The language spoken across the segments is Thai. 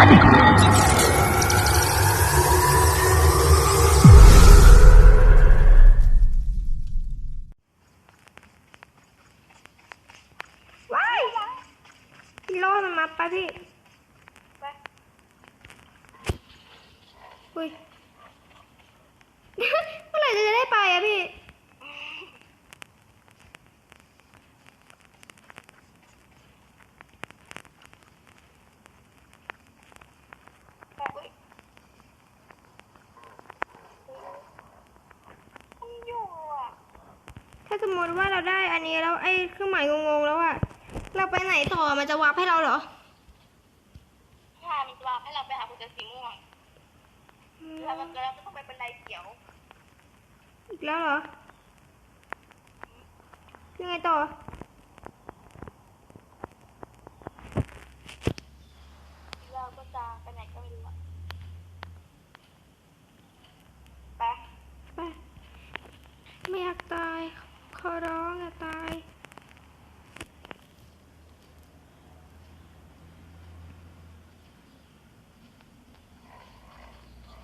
adik มมติว่าเราได้อันนี้แล้วไอ้เครื่องหมายงงๆแล้วอะเราไปไหนต่อมันจะวาร์ให้เราเหรอใช่มันจะวาร์ให้เราไปหาคุณจะสีม่วงแล้วมันก็ต้องไปเป็นไดเขียว อีกแล้วเหรอยังไงต่อเราก็จะไปไหนก็ไม่รู้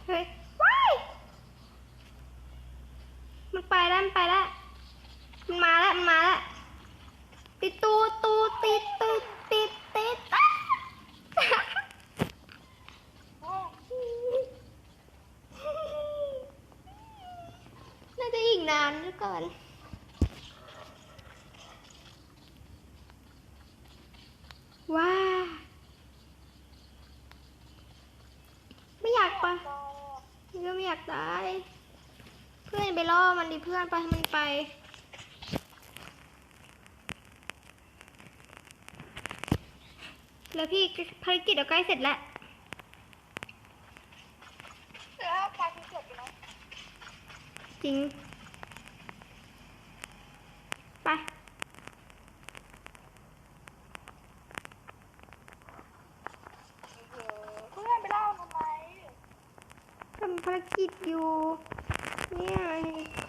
ฮ้ยมันไปแล้วมันไปแล้วมันมาแล้วมันมาแล้วติดตูตูติดตูติดติดน่าจะอีกนานด้ก่อนว้าไม่อยากไป ไม่อยากตาย เพื่อนไปล่อมันดิเพื่อนไปมันไป แล้วพี่ภารกิจเอาใกล้เสร็จแล้วแล้วภารเสร็จแล้วจริง ติดอยู่ เนี่ย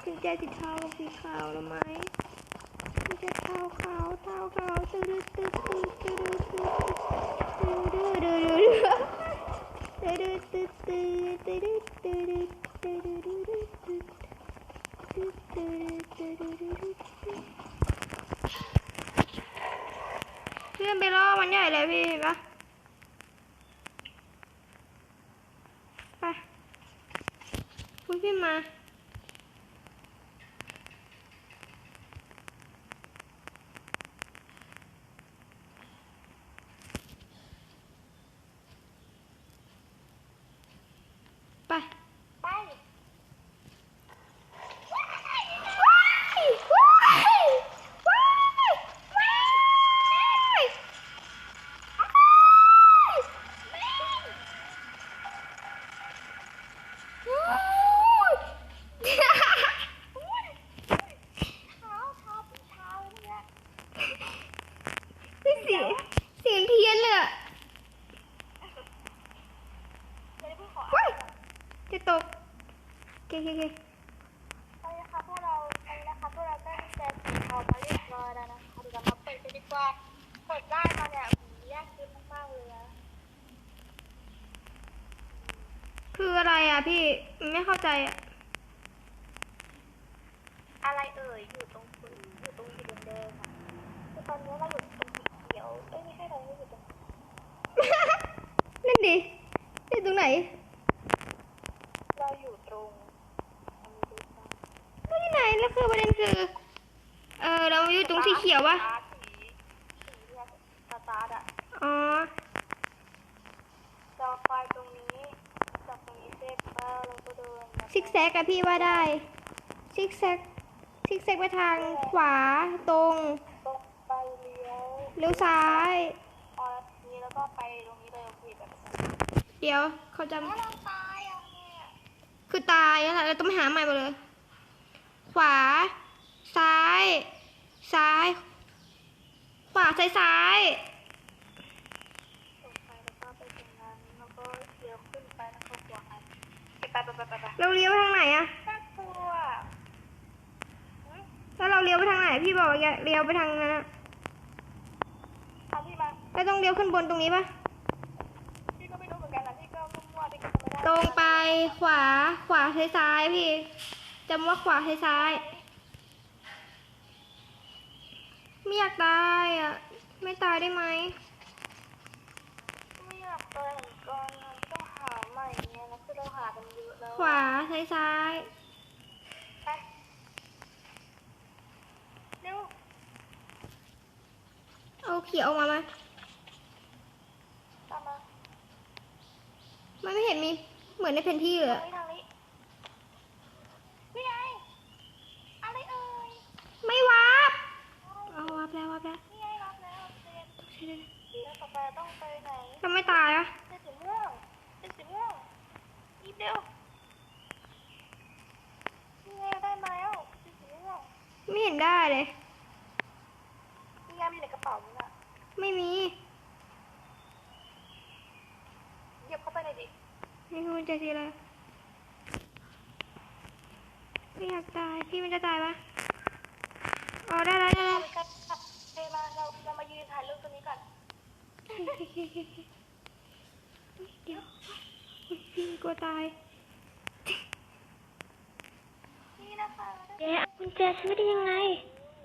กุญแจติดเท้าสีขาวแล้วไหมกุญแจเท้าขาวเท้าขาวตื้อตื้อตื้ตึ๊อตึ๊อตึ๊อตึ๊อตื้อตื้อตื้อตื้อตื้อตื้อตื้ตึ๊อตึ๊อตึ๊อตึ๊อตื้อตื้อตื้อตื้อตื้อตื้อตื้อตื้อตื้อตื้อตื้ออตื้อตื้อตื้อตื้อตื้ เก๋เก๋เก๋ไปนะคะพวกเราไปนะคะพวกเราได้แจกสีทองมาเรียบร้อยแล้วนะคะเดี๋ยวเรามาเปิดกันดีกว่าเปิดได้มาเนี่ยยากขึ้นมากๆเลยนะคืออะไรอะพี่ไม่เข้าใจอะอะไรเอ่ยอยู่ตรงคุณอยู่ตรงสีแดงๆอะคือตอนนี้เราอยู่ตรงสีเขียวเอ้ยไม่ใช่เราอยู่ตรงนั่นดิอยู่ตรงไหน เราอยู่ตรงอันนี้ดูนะ ก็ที่ไหนแล้วคือประเด็นคือ เออเราอยู่ตรงสีเขียววะสีสีเนี่ยสตาร์ทอะอ๋อจะไปตรงนี้จากตรงนี้เสร็จแล้วเราก็เดินมาซิกแซกอะพี่ว่าได้ ซิกแซก ซิกแซกไปทางขวาตรงตรงไปเลี้ยวเลี้ยวซ้ายออทีแล้วก็ไปตรงนี้เลยโอเคแบบนี้เดี๋ยวเขาจะถ้าเราตายอะเนี่ยคือตายแล้วล่ะเราต้องไปหาใหม่หมดเลย ขวา ซ้าย ซ้าย ขวาซ้ายซ้ายตรงไปแล้วก็ไปตรงนั้นแล้วก็เลี้ยวขึ้นไปแล้วก็ขวาไปไปไปไปไปเราเลี้ยวไปทางไหนอะน่ากลัวหืมแล้วเราเลี้ยวไปทางไหน พี่บอกว่าอย่าเลี้ยวไปทางนั้นอะทำพี่มาแล้วต้องเลี้ยวขึ้นบนตรงนี้ปะพี่ก็ไม่รู้เหมือนตรงไปขวาขวาซ้ายซ้ายพี่ จำว่าขวาซ้ายซ้าย ไม่อยากตายอะ ไม่ตายได้ไหม ไม่อยากไปเหมือนกันอะต้องหาใหม่เนี่ยนะคือเราหากันเยอะแล้วขวาซ้ายซ้ายไปเร็วเอาเขียวออกมาไหมตามมามันไม่เห็นมี เหมือนในแผนที่เลยทางอะนี้ทางนี้นี่ไงอะไรเอ่ย ไม่วาบเอา วาบแล้ววาบแล้วนี่ไงรับแล้วเจนใช่เลยแล้วต่อไปต้องไปไหนเราไม่ตายอะเป็นสีม่วงเป็นสีม่วงอีกเดียวนี่ไงได้มาแล้วเป็นสีม่วงไม่เห็นได้เลยนี่ไงมีในกระเป๋ามึงอะไม่มีเหยียบเข้าไปเลยดิไม่รู้จะทีอะไรไม่อยากตายพี่มันจะตายปะอ๋อได้แล้ว ถ่ายรูปตรงนี้ก่อนเดี๋ยวพี่กลัวตาย นี่นะคะแกเอากุญแจฉันไม่ได้ยังไง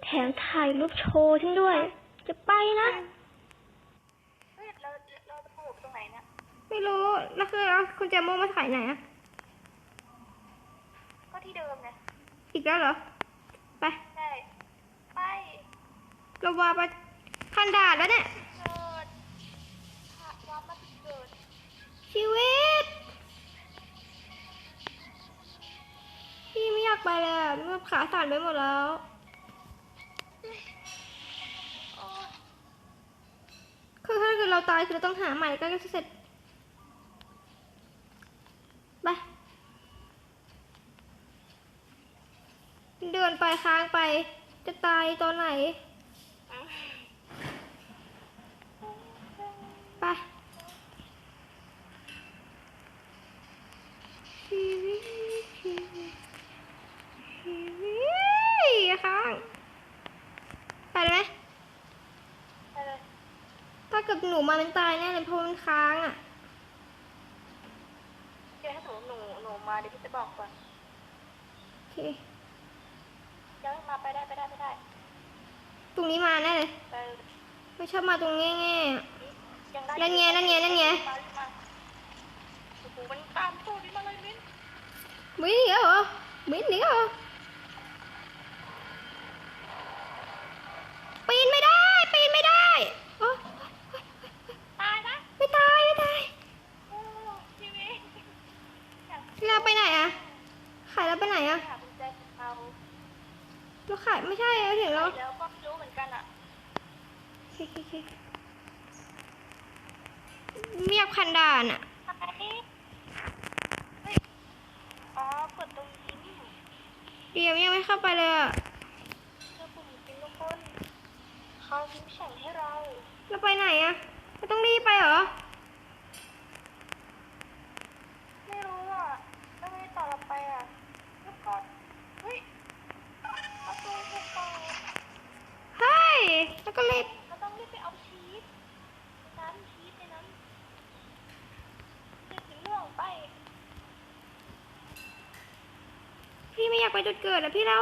แถมถ่ายรูปโชว์ฉันด้วย จะไปนะ เฮ้ยเราเราจะผล่ไปตรงไหนเนี่ยไม่รู้แล้วคือเอากุญแจโม่มาขายไหนอะก็ที่เดิมไงอีกแล้วเหรอ ไป ใช่ ไป เราว่าไป คันดาดแล้วเนี่ย ชีวิต พี่ไม่อยากไปเลยอะมันขาสั่นไปหมดแล้ว คือถ้าเกิดเราตายคือเราต้องหาใหม่ก็จะเสร็จ ไป เดินไปค้างไป จะตายตอนไหน ไปชีวิตชีวิตชีวิตค้าง ไปเลยไหม ไปเลย ถ้าเกิดหนูมามันตายแน่เลยเพราะมันค้างอะเดี๋ยวถ้าสมมติหนูหนูมาเดี๋ยวพี่จะบอกก่อนโอเคเดี๋ยวมาไปได้ไปได้ไปได้ ตรงนี้มาแน่เลย ไปไม่ชอบมาตรงแง่ๆอะ ยังได้นั่นไงนั่นไงนั่นไง มารีบมาโอ้โหมันตามตูดนี่มาเลยมิ้นมิ้นเหนียวเหรอมิ้นเหนียวเหรอปีนไม่ได้ ปีนไม่ได้โอ๊ย ตายนะ ไม่ตายไม่ตาย โอ้ชีวิตอยาก เราไปไหนอะขายเราไปไหนอะ หากุญแจสีเทา เราขายไม่ใช่เราถึงแล้ว แล้วก็ไม่รู้เหมือนกันอะ โอเคโอเคเมียบคันดานอะ ไหนเฮ้ยอ๋อกดตรงนี้นี่ เดียวยังไม่เข้าไปเลยอะเจ้าปุ่มจริงทุกคนเขาทิ้งแข่งให้เราเราไปไหนอะเราต้องรีบไปเหรอ ไม่รู้อะแล้วไม่ต่อเราไปอะแล้วก็เฮ้ยประตูถูกเปิด เฮ้ย แล้วก็รีบ เราต้องรีบไปเอาชีสในนั้นชีสในนั้นชีสสีม่วงไป พี่ ไม่อยากไปจุดเกิดอะพี่เรา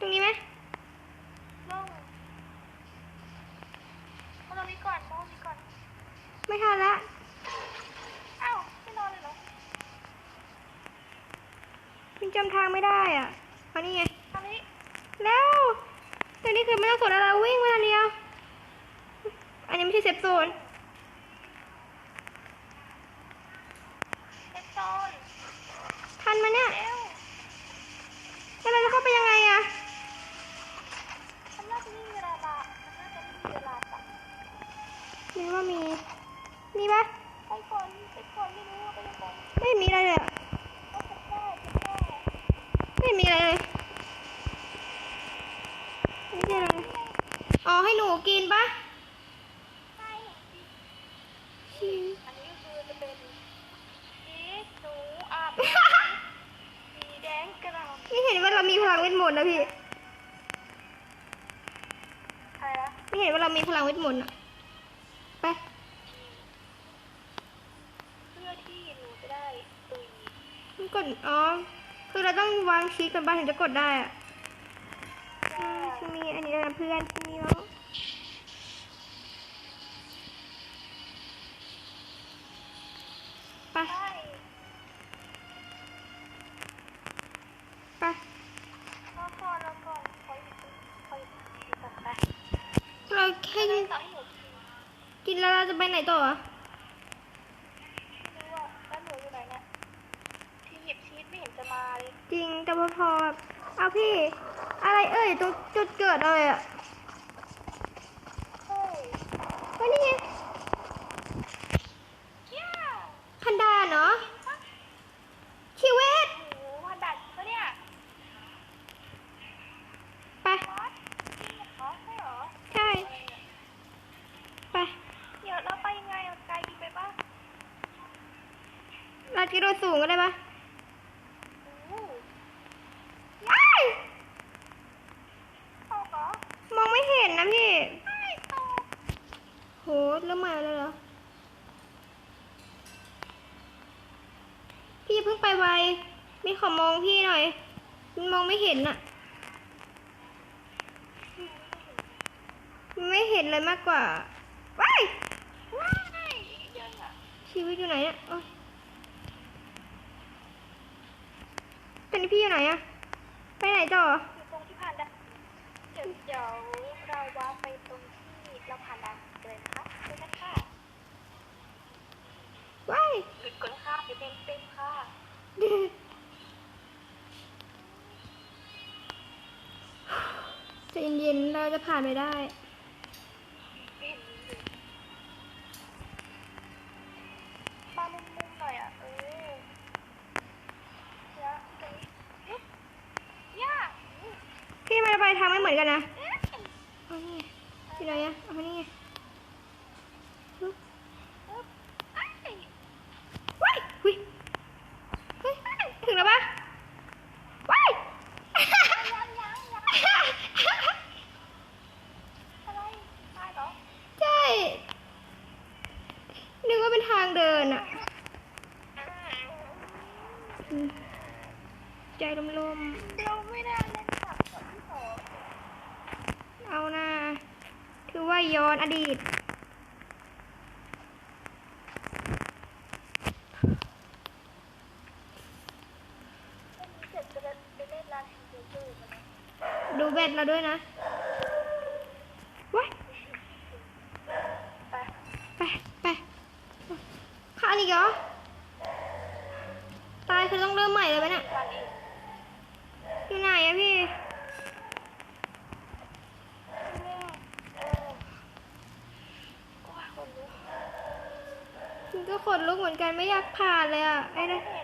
ตรงนี้ไหมลงเอาตรงนี้ก่อนเอาตรงนี้ก่อนไม่ทันละอ้าวไม่นอนเลยเหรอมันจำทางไม่ได้อะเอานี่ไงทางนี้แล้วแต่นี่คือไม่ต้องสนอะไรวิ่งมาทางเดียวอันนี้ไม่ใช่เซฟโซน เอ็กซอน ทันมาเนี่ย เร็ว แล้วเราจะเข้าไปยังไงอะ มันน่าจะไม่มีเวลาละมันน่าจะไม่มีเวลาจับ หรือว่ามี มีปะ ไปก่อนไปก่อนไม่รู้ว่าไปยังไง ไม่มีอะไรเลยอะ ก็จะได้จะได้ ไม่มีอะไรเลยไม่ใช่อะไรเลย อ๋อให้หนูกินปะใช่ชีสอันนี้ก็คือจะเป็นชีสหนูอาบน้ำสีแดงกระหล่ำนี่เห็นว่าเรามีพลังเวทมนต์นะพี่ใครละไม่เห็นว่าเรามีพลังเวทมนต์อะไปเพื่อที่หนูจะได้กดอ๋อคือเราต้องวางชีสกันบ้างถึงจะกดได้อะ อืมฉันมีอันนี้แล้วนะเพื่อนฉันมีแล้วไปใช่ไปแล้วก่อนแล้วก่อนคอยคอยก่อนไปเราแค่ให้ต่อให้หนูกินกินแล้วเราจะไปไหนต่ออะไม่รู้ว่าแล้วหนูอยู่ไหนเนี่ยที่หยิบชีสไม่เห็นจะมาเลยจริงแต่พอพอแบบเอาพี่ อะไรเอ่ยตรงจุดเกิดอะไรอะเฮ้ยก็นี่ไงพันดาเนาะกินปะชีวิตโอ้โหพันดัดปะเนี่ยไปใช่หรอใช่ไปเดี๋ยวเราไปยังไงไกลไปปะเรากระโดดสูงก็ได้ปะ โอ้โห ว้าย ตกเหรอ มองไม่เห็นนะพี่ ไม่ตก โหเริ่มมาแล้วเหรอ พี่เพิ่งไปไว มีขอมองพี่หน่อย มันมองไม่เห็นอะไม่เห็นเลยมากกว่าว้ายว้ายยังอะชีวิตอยู่ไหนอะโอ๊ยตอนนี้พี่อยู่ไหนอะไปไหนต่ออยู่ตรงที่ผ่านดันเดี๋ยวเดี๋ยวเราว่าไปตรงที่เราผ่านดันเลยนะคะเดี๋ยวนะคะว้ายหยุดก่อนค่ะเดี๋ยวเป็นเป็นค่ะ จะเย็นๆเราจะผ่านไปได้ เป็นมามุมมุมๆหน่อยอะ เออเดี๋ยวตรงนี้ฮึบย่าอืม พี่มันไปทางไม่เหมือนกันนะ เอ๊ะ เอานี่ไงที่ไหนอะเอามานี่ไงปึ๊บ ฮึบเอ้ย ว้ายหุยเฮ้ย ถึงแล้วปะว้าย ยังยังยังอะไรตายเหรอ ใช่ นึกว่าเป็นทางเดินอะอืมใจลม เดี๋ยวไม่ได้เล่นสับก่อนที่สอง ๆ เอาหน้าคือว่าย้อนอดีต เล่นนี้เสร็จจะไปเล่นร้านแฮมเบอร์เกอร์กันนะ ดู เบ็ดเราด้วยนะว้ายไปไปไปขาอีกเหรอ ตายคือต้องเริ่มใหม่เลยไหมเนี่ยอยู่ไหนอะพี่อืออโอ้ยคนลุกมันก็ขนลุกเหมือนกันไม่อยากผ่านเลยอะไอ้ไม่นะเห็น